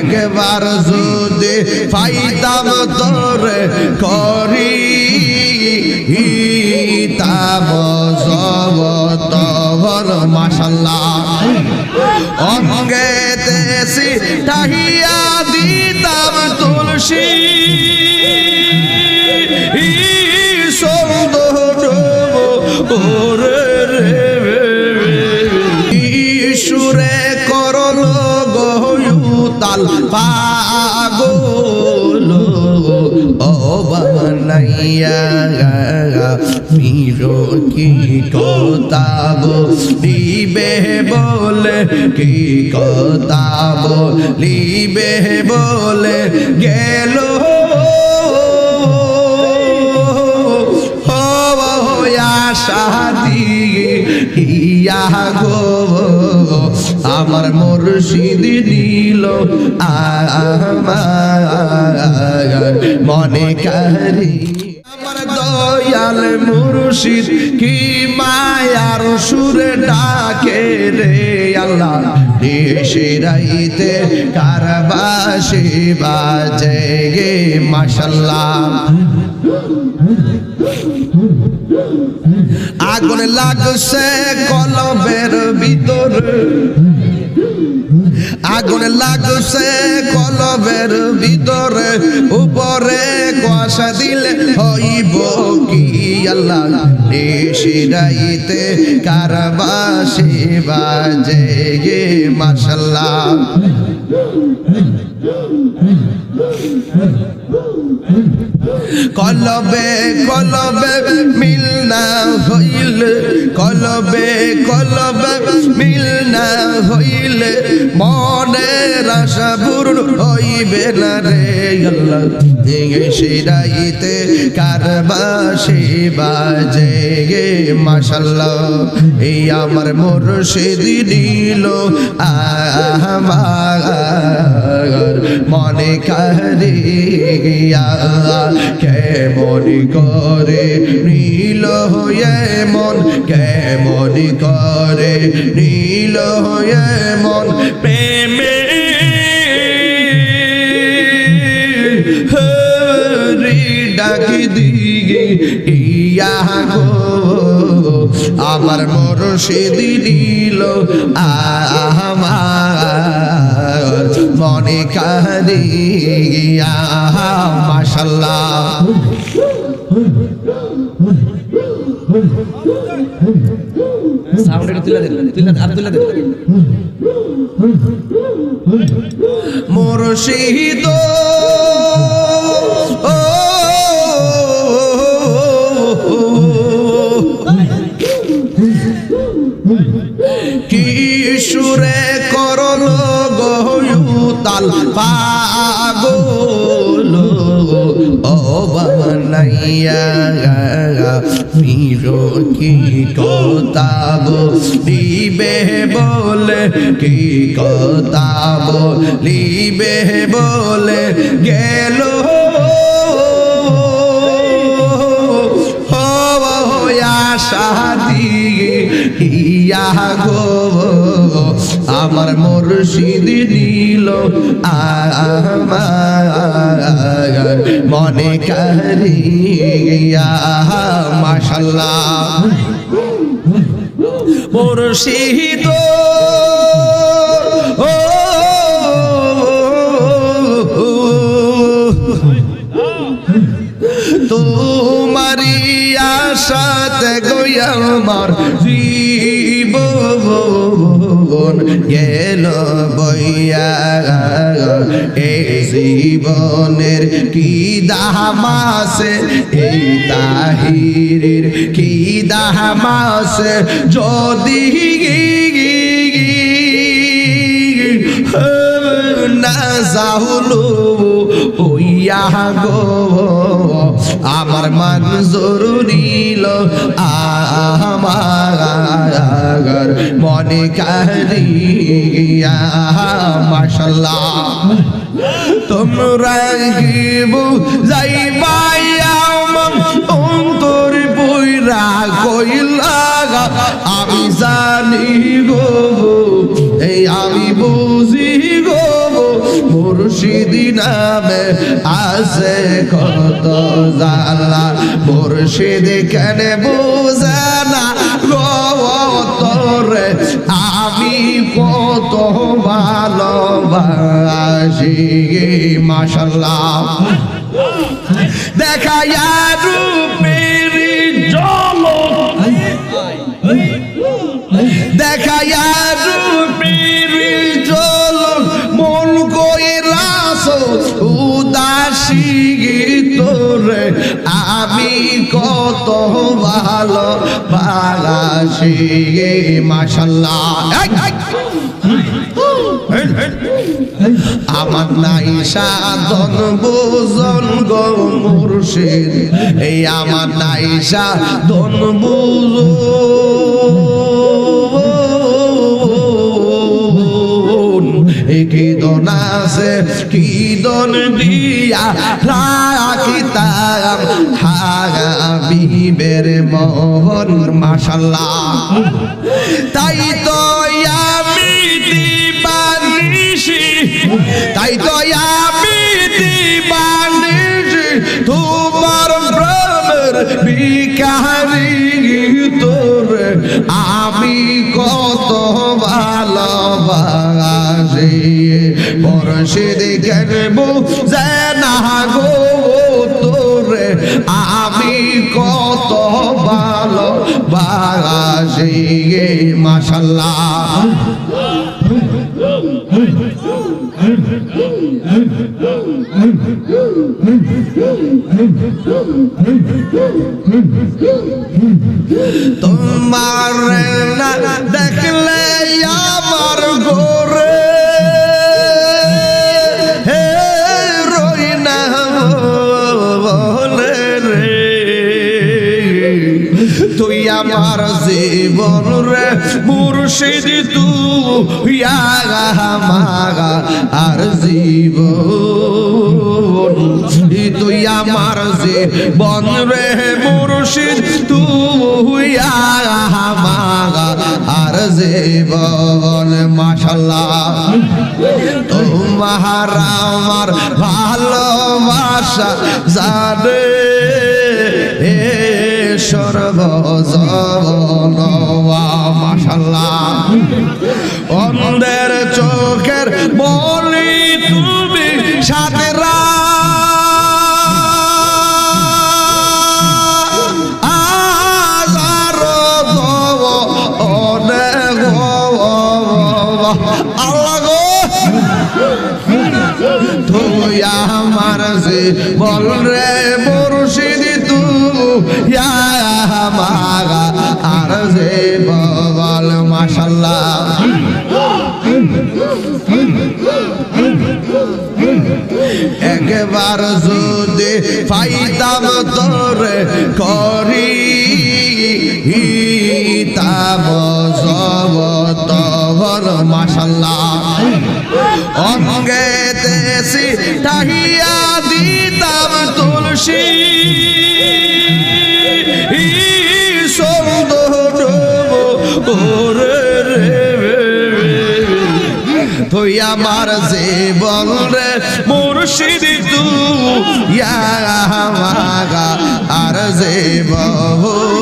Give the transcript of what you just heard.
একবার যদি ফাইদাম তোরে করি তাম জবতর মাশাল্লাহ। অঙ্গে দেশি তাহিয়া দিতাম তুলসী। ওরে গয়ুতাল পাগল। ও বানাইয়া মিরো কি কথাব লিবে বলে কি কথাব লিবে বলে গেল। শাদি ইয়া গো আমার মুর্শিদ দিল। আমার মনে কারি দয়াল মুর্শিদ, কি মায়ার সুরে ডাকে রে আল্লাহ। দেশে রাইতে কারবাসে বাজে গে, মাশাল্লাহ। আগুন লাগছে কলমের ভিতর। আগুন লাগছে কলবের ভিতরে, উপরে কুয়াশা দিলে হইব কি আল্লাহ? দেশি রাইতে কারবাসে বাজে গে মাশাল্লাহ। কলবে কলবে মিল না হইলে, কলবে কলবে মিল না হইলে মনে আশা পূর্ণ হইবে না রে আল্লাহ। সিরাইতে কারবাসে বাজে গে মাশাল্লাহ এই আমার মুর্শিদ দিল আমার মনে কারিয়া কেমন করে নীল হয়ে মন, কেমন করে নীল হয়ে মন, প্রেমে ডাকি দিগে ইয়া গো, আমার মুর্শিদ দিল আমার মনে কারিয়া মাশাল্লাহ। মোর তুলে বানাইয়া মিরো কি কথাব লিবে বলে কি কথাব লিবে বলে গেল শাদি ইয়া গো আমার মুর্শিদ দিল। আমার মনে কারিয়া মাশাল্লাহ। মুর্শিদ তোমারি আশাতে গইয়া আমার জীবন গেল বইয়া। এই জীবনের কি দামাসে এই তাহিরের কি দামাসে যদি না যাহুলো ওইয়া গো। আমার মান জরুরিল আমার মনে কারিয়া, মাশাল্লাহ। তোমরা যাইবাই আমার অন্তর বইরা কইলা আমি জানি গো, এই আমি গো মুর্শিদি নামে আছে কত জালা মুর্শিদ কেন বুঝে না গো আমি কত ভালোবাসি মাশাল্লাহ দেখা রূপের তোরে আমি কত ভালো এই, এই। আমার নাই সাধন বোজন গো এই আমার নাই সাধন বোজন। এই কি দন আছে? কি দন দিয়া? রাখিতাম হাবিবের মোহন মাশাল্লাহ তাই তো আমি দিবানিশি, তাই তো আমি দিবানিশি, তোমার প্রেমের বিকারি তোর আমি কত ভালোবাসি। পরশিদ কেন না গো তোরে। আমি কত ভালো বাসি মাশাল্লাহ। তোমার দেখলে আমার আমার জীবন রে, মুর্শিদ তুই মাগা আর জীবন তুই আমার জীবন রে, মুর্শিদ তুই মাগা আর জীবন মাশাল্লাহ তোমার আমার ভালোবাসা জানে। মাশাল্লাহ। অন্ধের চোখের বলি তুমি গো। আমার বল রে মুর্শিদ তুই আমাগা আর যে বল মাশাল্লাহ একবার যদি পাইতাম তোরে করি তাম সব তবর মাশাল্লাহ অঙ্গে দেশি টাহিয়া দিতাম তুলসী। ওরে তুই আমার জীবন রে মুর্শিদ তু আর জীবন।